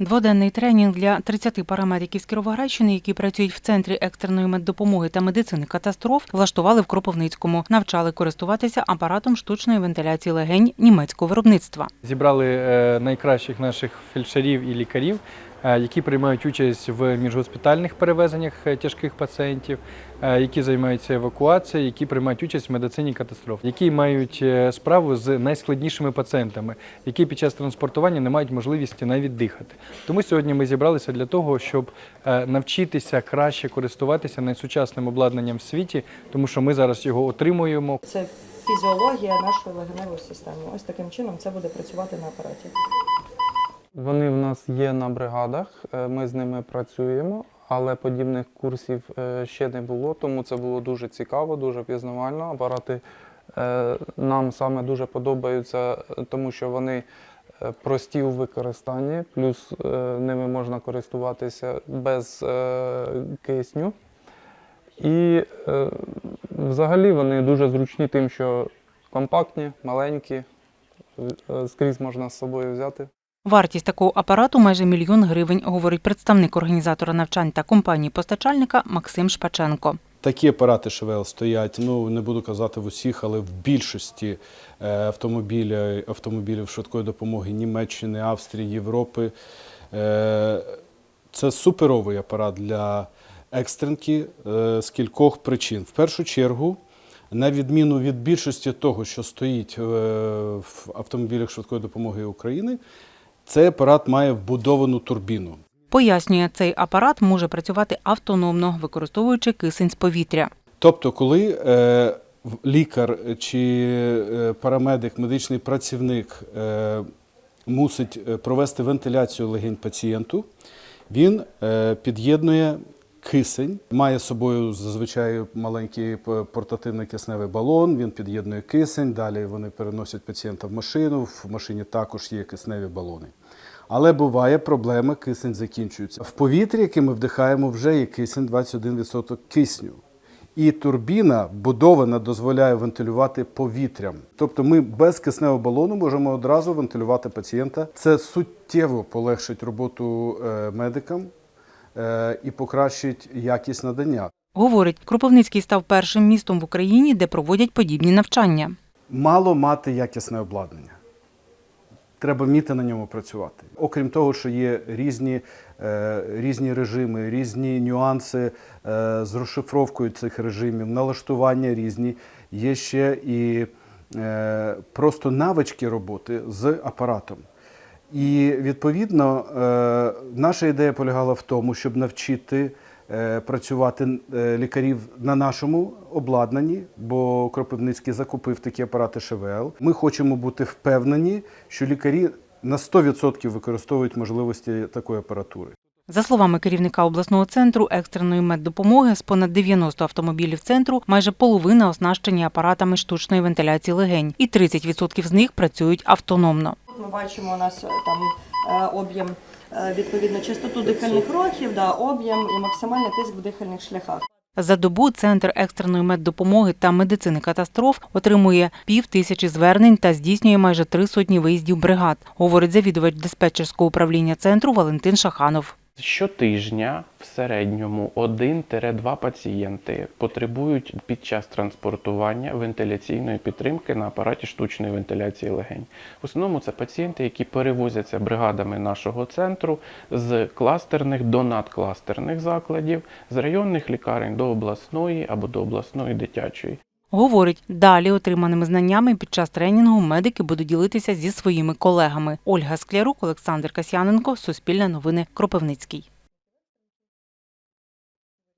Дводенний тренінг для 30 парамедиків з Кіровоградщини, які працюють в центрі екстреної меддопомоги та медицини катастроф, влаштували в Кропивницькому. Навчали користуватися апаратом штучної вентиляції легень німецького виробництва. Зібрали е, найкращих наших фельдшерів і лікарів, які приймають участь в міжгоспітальних перевезеннях е, тяжких пацієнтів, е, які займаються евакуацією, які приймають участь в медицині катастроф, які мають е, справу з найскладнішими пацієнтами, які під час транспортування не мають можливості навіть дихати. Тому сьогодні ми зібралися для того, щоб е, навчитися краще користуватися найсучасним обладнанням в світі, тому що ми зараз його отримуємо. Це фізіологія нашої легеневої системи. Ось таким чином це буде працювати на апараті. Вони в нас є на бригадах, е, ми з ними працюємо, але подібних курсів е, ще не було, тому це було дуже цікаво, дуже пізнавально. Апарати е, нам саме дуже подобаються, тому що вони прості у використанні, плюс ними можна користуватися без кисню. І взагалі вони дуже зручні тим, що компактні, маленькі, скрізь можна з собою взяти. Вартість такого апарату майже мільйон гривень, говорить представник організатора навчань та компанії постачальника Максим Шпаченко. Такі апарати ШВЛ стоять, ну не буду казати в усіх, але в більшості е, автомобілів, автомобілів швидкої допомоги Німеччини, Австрії, Європи. Е, Це суперовий апарат для екстренки е, з кількох причин. В першу чергу, на відміну від більшості того, що стоїть в автомобілях швидкої допомоги України, цей апарат має вбудовану турбіну. Пояснює, цей апарат може працювати автономно, використовуючи кисень з повітря. Тобто, коли е, лікар чи е, парамедик, медичний працівник е, мусить е, провести вентиляцію легень пацієнту, він е, під'єднує кисень, має з собою зазвичай маленький портативний кисневий балон, він під'єднує кисень, далі вони переносять пацієнта в машину, в машині також є кисневі балони. Але буває проблема, кисень закінчується. В повітрі, яке ми вдихаємо, вже є кисень 21% кисню. І турбіна будована дозволяє вентилювати повітрям. Тобто ми без кисневого балону можемо одразу вентилювати пацієнта. Це суттєво полегшить роботу е, медикам і покращить якість надання. Говорить, Кропивницький став першим містом в Україні, де проводять подібні навчання. Мало мати якісне обладнання. Треба вміти на ньому працювати. Окрім того, що є різні, е, різні режими, різні нюанси е, з розшифровкою цих режимів, налаштування різні, є ще і е, просто навички роботи з апаратом. І відповідно е, наша ідея полягала в тому, щоб навчити е, працювати е, лікарів на нашому обладнанні, бо Кропивницький закупив такі апарати ШВЛ. Ми хочемо бути впевнені, що лікарі на 100% використовують можливості такої апаратури. За словами керівника обласного центру екстреної меддопомоги, з понад 90 автомобілів центру майже половина оснащені апаратами штучної вентиляції легень, і 30% з них працюють автономно. Ми бачимо у нас е, там е, об'єм е, відповідно частоту дихальних рухів, да, об'єм і максимальний тиск в дихальних шляхах. За добу центр екстреної меддопомоги та медицини катастроф отримує пів тисячі звернень та здійснює майже три сотні виїздів бригад, говорить завідувач диспетчерського управління центру Валентин Шаханов. Щотижня в середньому 1-2 пацієнти потребують під час транспортування вентиляційної підтримки на апараті штучної вентиляції легень. В основному це пацієнти, які перевозяться бригадами нашого центру з кластерних до надкластерних закладів, з районних лікарень до обласної або до обласної дитячої. Говорить, далі отриманими знаннями під час тренінгу медики будуть ділитися зі своїми колегами. Ольга Склярук, Олександр Касьяненко, Суспільне новини, Кропивницький.